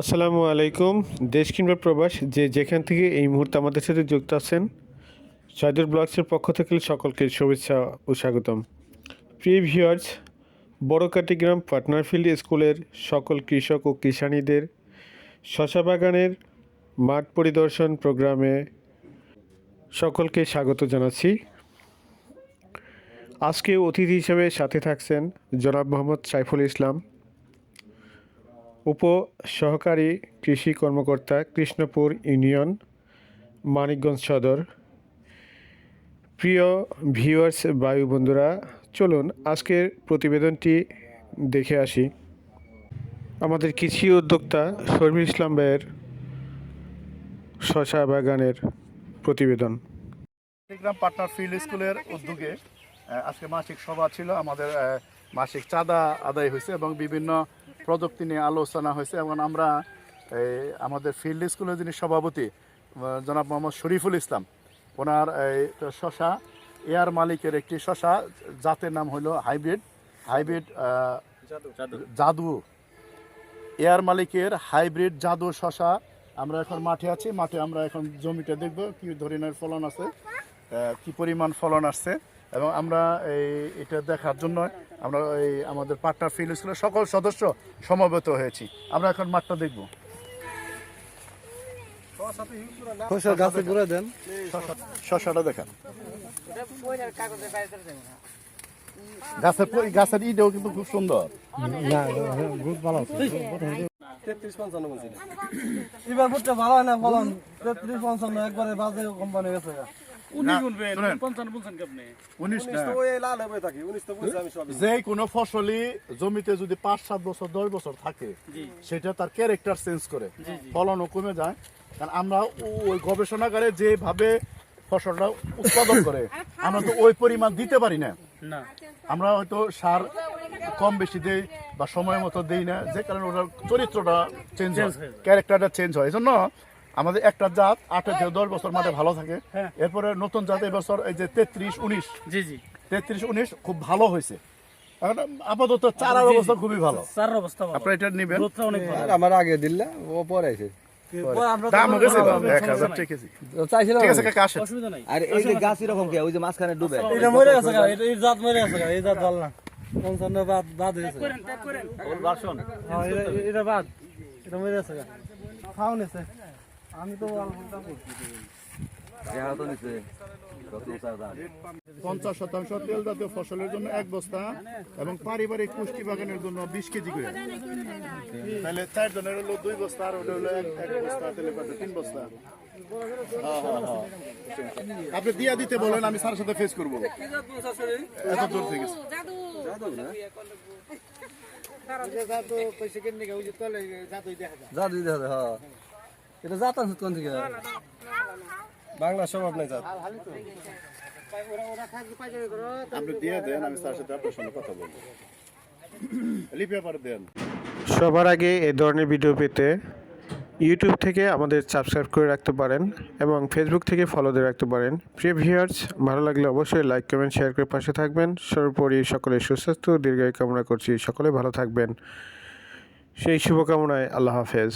আসসালামু আলাইকুম। দেশ কিংবা প্রবাস, যে যেখান থেকে এই মুহূর্তে আমাদের সাথে যুক্ত আছেন সাইদুর ব্লগসের পক্ষ থেকে সকলকে শুভেচ্ছা ও স্বাগতম। প্রিয় ভিউয়ার্স বড়কাটিগ্রাম পাটনারফিল্ড স্কুলের সকল কৃষক ও কিষানীদের শশা বাগানের মাঠ পরিদর্শন প্রোগ্রামে সকলকে স্বাগত জানাচ্ছি। আজকে অতিথি হিসেবে সাথে থাকছেন জনাব মোহাম্মদ সাইফুল ইসলাম। উপ সহকারী কৃষি কর্মকর্তা কৃষ্ণপুর ইউনিয়ন, মানিকগঞ্জ সদর। প্রিয় ভিউয়ার্স বায়ু বন্ধুরা, চলুন আজকের প্রতিবেদনটি দেখে আসি। আমাদের কৃষি উদ্যোক্তা শর্মিল ইসলাম ভাইয়ের শশা বাগানের প্রতিবেদন। গ্রাম পার্টনার ফিল্ড স্কুলের উদ্যোগে আজকে মাসিক সভা ছিল। আমাদের মাসিক চাঁদা আদায় হয়েছে এবং বিভিন্ন প্রযুক্তি নিয়ে আলোচনা হয়েছে এবং আমরা এই, আমাদের ফিল্ড স্কুলের যিনি সভাপতি জনাব মোহাম্মদ শরীফুল ইসলাম ওনার এই, শশা এয়ার মালিকের একটি শশা জাতের নাম হলো হাইব্রিড হাইব্রিড জাদু। এয়ার মালিকের হাইব্রিড জাদু শশা আমরা এখন মাঠে আছি। মাঠে আমরা এখন জমিতে দেখব কি ধরনের ফলন আছে কি পরিমাণ ফলন আসছে এবং আমরা এই এটা দেখার জন্য আমরা এই আমাদের পার্টনার ফিল্ড স্কুলের সকল সদস্য সমবেত হয়েছি। আমরা এখন মাঠটা দেখব। গাছে ঘুরে দেন। শশাটা দেখান। গাছের গাছের ইটাও কিন্তু খুব সুন্দর। ভালো এবার বুটটা ভালো হয় না তেত্রিশ পঞ্চান্ন একবারে বাজে কোম্পানি গেছে। যে কোনো ফসলই জমিতে যদি পাঁচ সাত বছর দশ বছর থাকে সেটা তার ক্যারেক্টার চেঞ্জ করে। ফলনও কমে যায়। কারণ আমরা ওই গবেষণাগারে যেভাবে ফসলটা উৎপাদন করে আমরা তো ওই পরিমাণ দিতে পারি না। আমরা হয়তো সার কম বেশি দেই বা সময় মতো দেই না যে কারণে ওটার চরিত্রটা চেঞ্জ হয় ক্যারেক্টারটা চেঞ্জ হয়। এই জন্য আমাদের একটা জাত আট থেকে দশ বছর মাঠে ভালো থাকে। এরপরে নতুন জাত এবছর এই যে তেত্রিশ উনিশ। জি জি। তেত্রিশ উনিশ খুব ভালো হয়েছে। আপাতত চারার অবস্থা খুবই ভালো। চার অবস্থা আপনারা এটা নেবেন? গ্রোথটা অনেক ভালো। আমার আগে দিল্লা ও পরে আছে আর এই যে গাছ এরকম কে? ওই যে মাঝখানে ডুবে। এটা মরে গেছে এই জাত মরে গেছে এই জাত ভালো না। পঞ্চান্ন বাদ বাদ হয়েছে। হ্যাঁ, এটা- এটা বাদ। এটা মরে গেছে গা। আমি তো। দেখা পঞ্চাশ শতাংশ তেল জাতীয় ফসলের জন্য এক বস্তা এবং পারিবারিক পুষ্টি বাগানের জন্য বিশ কেজি করে। তাহলে চার জনের হলো দুই বস্তা আর ওটা হলো এক বস্তা তেলে তিন বস্তা। আপনি দিয়া দিতে বলেন আমি স্যারের সাথে ফেস করব। এত দূর থেকে। দিতে হবে হ্যাঁ। এটা জাত আছে কোন থেকে? বাংলা স্বভাব নাই জাত। আপনি দিয়ে দেন আমি স্যারের সাথে আপনার সঙ্গে কথা বলব। লিপে পারে দেন। সবার আগে এ ধরনের ভিডিও পেতে ইউটিউব থেকে আমাদের সাবস্ক্রাইব করে রাখতে পারেন এবং ফেসবুক থেকে ফলো দিয়ে রাখতে পারেন। প্রিয় ভিউয়ার্স ভালো লাগলে অবশ্যই লাইক কমেন্ট শেয়ার করে পাশে থাকবেন। সর্বোপরি সকলে সুস্বাস্থ্য ও দীর্ঘায়ু কামনা করছি। সকলে ভালো থাকবেন। সেই শুভকামনায় আল্লাহ হাফেজ।